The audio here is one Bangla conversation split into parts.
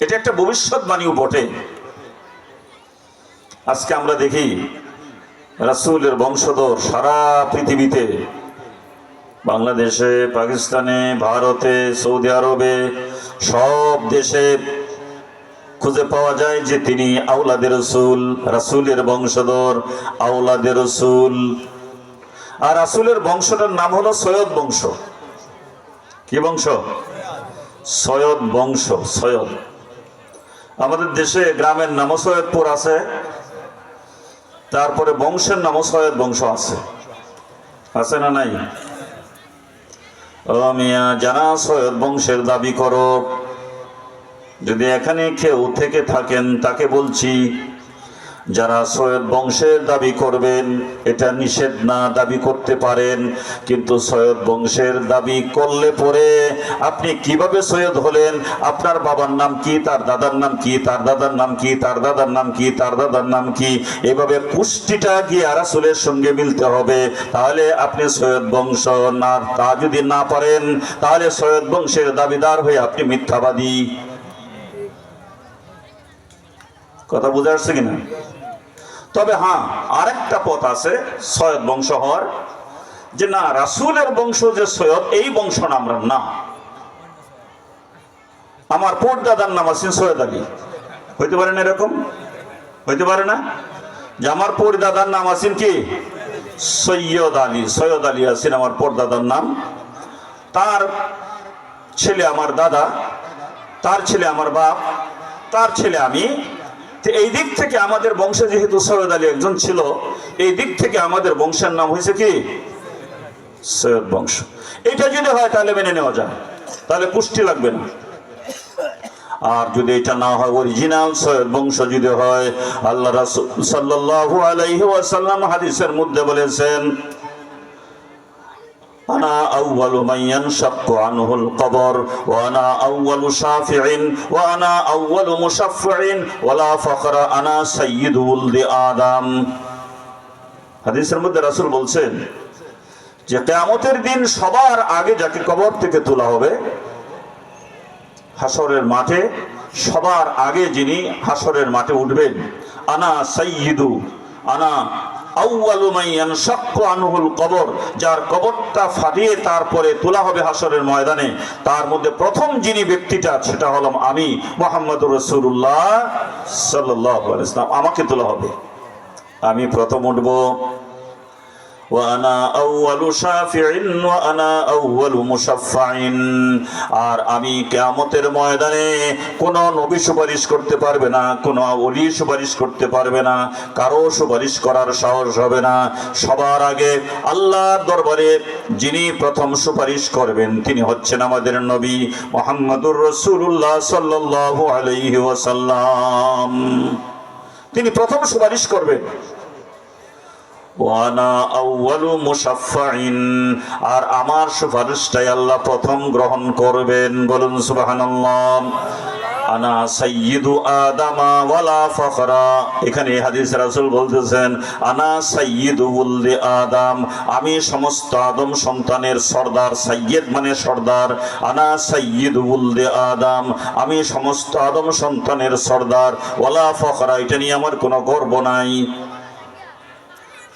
এটা একটা ভবিষ্যৎবাণীও বটে। আজকে আমরা দেখি, রাসূলের বংশধর সারা পৃথিবীতে, বাংলাদেশে, পাকিস্তানে, ভারতে, সৌদি আরবে, সব দেশে খুঁজে পাওয়া যায় যে তিনি আউলাদে রসুল, রাসূলের বংশধর আউলাদে রসুল। আর রাসূলের বংশটার নাম হলো সৈয়দ বংশ। কি বংশ? সৈয়দ বংশ, সৈয়দ। আমাদের দেশে গ্রামের নামও সৈয়দপুর আছে, তারপরে বংশের নামও সৈয়দ বংশ আছে। আছে না নাই? মিয়া যারা সৈয়দ বংশের দাবি করো। যদি এখানে কেউ থেকে থাকেন, তাকে বলছি যারা সৈয়দ বংশের দাবি করবেন, এটা নিষেধ না দাবি করতে পারেন, কিন্তু সৈয়দ বংশের দাবি করলে পরে আপনি কীভাবে সৈয়দ হলেন? আপনার বাবার নাম কি, তার দাদার নাম কি, তার দাদার নাম কি, তার দাদার নাম কি, তার দাদার নাম কি? এভাবে পুষ্টিটা গিয়ে রাসূলের সঙ্গে মিলতে হবে। তাহলে আপনি সৈয়দ বংশ না, তা যদি না পারেন, তাহলে সৈয়দ বংশের দাবিদার হয়ে আপনি মিথ্যাবাদী। কথা বুঝে আসছে কিনা? তবে হ্যাঁ আরেকটা পথ আছে, সৈয়দ বংশ হওয়ার। যে না, রাসূলের বংশ যে সৈয়দ, এই বংশ না, আমরা না। আমার দাদার নাম আছেন সৈয়দ আলী। হইতে পারে না এরকম? হইতে পারে না? যে আমার দাদার নাম আছেন কি? সৈয়দ আলী। সৈয়দ আলী আছেন আমার দাদার নাম। তার ছেলে আমার দাদা, তার ছেলে আমার বাপ, তার ছেলে আমি তো এই দিক থেকে আমাদের বংশে যেহেতু সৈয়দ আলী একজন ছিল, এই দিক থেকে আমাদের বংশের নাম হয়েছে কি? সৈয়দ বংশ। এটা যদি হয় তাহলে মেনে নেওয়া যায়। তাহলে পুষ্টি লাগবে না। আর যদি এটা না হয় অরিজিনাল সৈয়দ বংশ যদি হয়, আল্লাহ রাসূল সাল্লাল্লাহু আলাইহি ওয়াসাল্লাম হাদিসের মধ্যে বলেছেন أنا أول من ينشق عنه القبر وأنا أول شافع وأنا أول مشفع ولا فخر أنا سيد ولد آدم হাদিসের মধ্যে রাসূল বলছেন যে কিয়ামতের দিন সবার আগে যাকে কবর থেকে তোলা হবে হাসরের মাঠে সবার আগে যিনি হাসরের মাঠে উঠবেন আনা সাইয়্যিদু আনা আউয়ালু শক্ক আনহুল কবর, যার কবরটা ফাটিয়ে তারপরে তোলা হবে হাসরের ময়দানে। তার মধ্যে প্রথম যিনি ব্যক্তিটা, সেটা হলাম আমি মোহাম্মদ রসুল্লাহ সাল্লাল্লাহু আলাইহি ওয়াসাল্লাম। আমাকে তোলা হবে। আমি প্রথম উঠবো। ওয়ানা আউয়ালু শাফিঈন ওয়া আনা আউয়ালু মুশাফফাইন। আর আমি কিয়ামতের ময়দানে কোন নবী সুপারিশ করতে পারবে না, কোন ওলি সুপারিশ করতে পারবে না, কারও সুপারিশ করার সাহস হবে না। সবার আগে আল্লাহর দরবারে যিনি প্রথম সুপারিশ করবেন, তিনি হচ্ছেন আমাদের নবী মুহাম্মদুর রাসূলুল্লাহ সাল্লাল্লাহু আলাইহি ওয়াসাল্লাম। তিনি প্রথম সুপারিশ করবেন। ওয়ানা আউয়ালু আর আমার সুপারিশটাই আল্লাহ প্রথম গ্রহণ করবেন। বলুন সুবহানাল্লাহ। আনা আদামা ওয়ালা ফখরা। এখানে হাদিস বলতেছেন, আনা আমি সমস্ত আদম সন্তানের সর্দার সাইয়্যিদ মানে সর্দার। আনা সাইয়্যিদু উলদি আদম। আমি সমস্ত আদম সন্তানের সর্দার। ওয়ালা ফখরা, এটা নিয়ে আমার কোনো গর্ব নাই।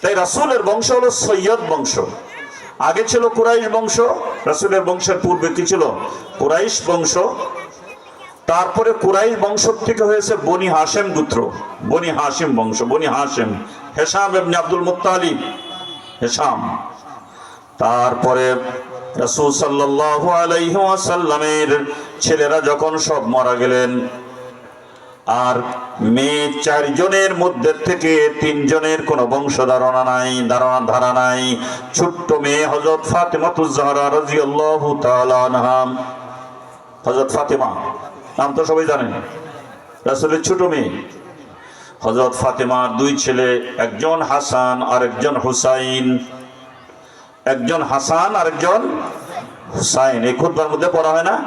তাই রাসূলের বংশ হলো সৈয়দ বংশ। আগে ছিল কুরাইশ বংশ, রাসূলের বংশের পূর্বে কি ছিল? কুরাইশ বংশ। তারপরে কুরাইশ বংশ থেকে হয়েছে বনি হাসেম গুত্র। বনি হাসিম বংশ, বনি হাসেম হেসাম ইবনে আব্দুল মুত্তালিব। হেসাম তারপরে রাসূল সাল্লাল্লাহু আলাইহি ওয়াসাল্লামের ছেলেরা যখন সব মারা গেলেন আর মেয়ে চারজনের মধ্যে থেকে তিনজনের কোনো বংশ ধারণা নাই, ধারণা ধারা নাই। ছোট্ট মেয়ে হজরত ফাতেমাতুজ জাহরা রাদিয়াল্লাহু তাআলা আনহা। হজরত ফাতেমা, নাম তো সবাই জানেন। রাসূলের ছোট মেয়ে। হজরত ফাতেমার দুই ছেলে, একজন হাসান আর একজন হুসাইন। একজন হাসান আর একজন হুসাইন। এই খুতবার মধ্যে পড়া হয় না?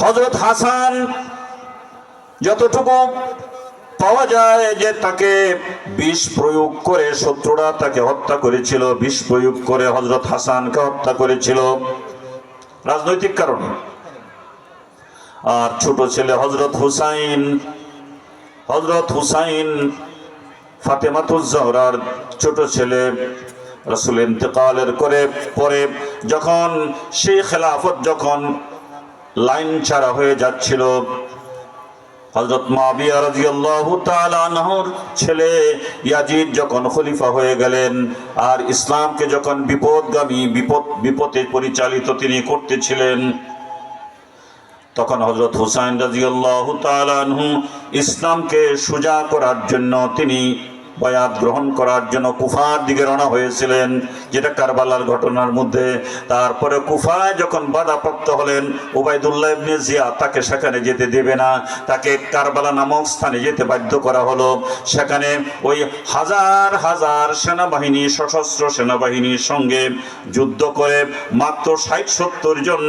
হজরত হাসান যতটুকু পাওয়া যায় যে তাকে বিষ প্রয়োগ করে, শত্রুরা তাকে হত্যা করেছিল, বিষ প্রয়োগ করে হজরত হাসানকে হত্যা করেছিল। রাজনৈতিক কারণে। আর ছোট ছেলে হজরত হুসাইন হজরত হুসাইন ফাতেমাতুজ্জহরার ছোট ছেলে রসুল ইন্তেকালের করে, পরে যখন সেই খেলাফত যখন লাইন ছাড়া হয়ে যাচ্ছিল। হজরত মাবিয়া রাদিয়াল্লাহু তাআলা আনহুর ছেলে ইয়াজিদ যখন খলিফা হয়ে গেলেন, আর ইসলামকে যখন বিপদগামী বিপদ, বিপদে পরিচালিত তিনি করতেছিলেন, তখন হজরত হুসাইন রাজিউল্লাহ তালু ইসলামকে সুজা করার জন্য তিনি বয়াত গ্রহণ করার জন্য কুফার দিকে রওনা হয়েছিলেন, যেটা কারবালার ঘটনার মধ্যে। তারপরে কুফায় যখন বাধাপ্রাপ্ত হলেন উবাইদুল্লাহ ইবনে জিয়া তাকে সেখানে যেতে দেবে না। তাকে কারবালা নামক স্থানে যেতে বাধ্য করা হলো। সেখানে ওই হাজার হাজার সেনাবাহিনী, সশস্ত্র সেনাবাহিনীর সঙ্গে যুদ্ধ করে মাত্র ষাট সত্তর জন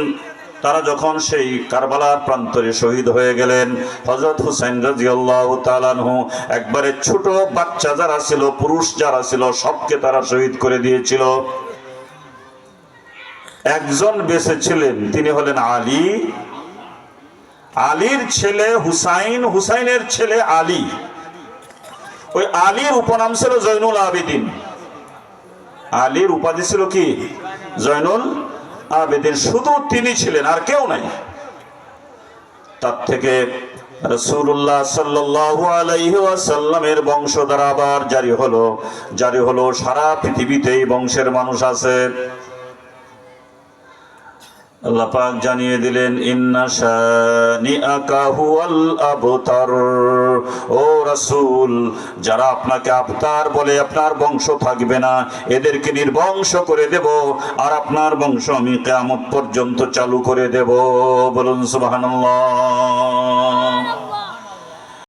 তারা যখন সেই কারবালার প্রান্তরে শহীদ হয়ে গেলেন হজরত হুসাইন রাজিয়াল্লাহ তালানহু একবারে ছোট বাচ্চা যারা ছিল, পুরুষ যারা ছিল, সবকে তারা শহীদ করে দিয়েছিল। একজন বেঁচে ছিলেন, তিনি হলেন আলী। আলীর ছেলে হুসাইন, হুসাইনের ছেলে আলী। ওই আলীর উপনাম ছিল জৈনুল আবেদিন। আলীর উপাধি ছিল কি? জয়নুল আবেদিন শুধু তিনি ছিলেন, আর কেউ নাই। তার থেকে ওয়াসাল্লামের বংশধার আবার জারি হলো। জারি হলো সারা পৃথিবীতে বংশের মানুষ আছে। আল্লাহ পাক জানিয়ে দিলেন, ইন্না শানিআকা হুয়াল আবতার। ও রাসূল, যারা আপনাকে আবতার বলে আপনার বংশ থাকবে না, এদেরকে নির্বংশ করে দেব, আর আপনার বংশ আমি কিয়ামত পর্যন্ত চালু করে দেব। বলুন সুবহানাল্লাহ।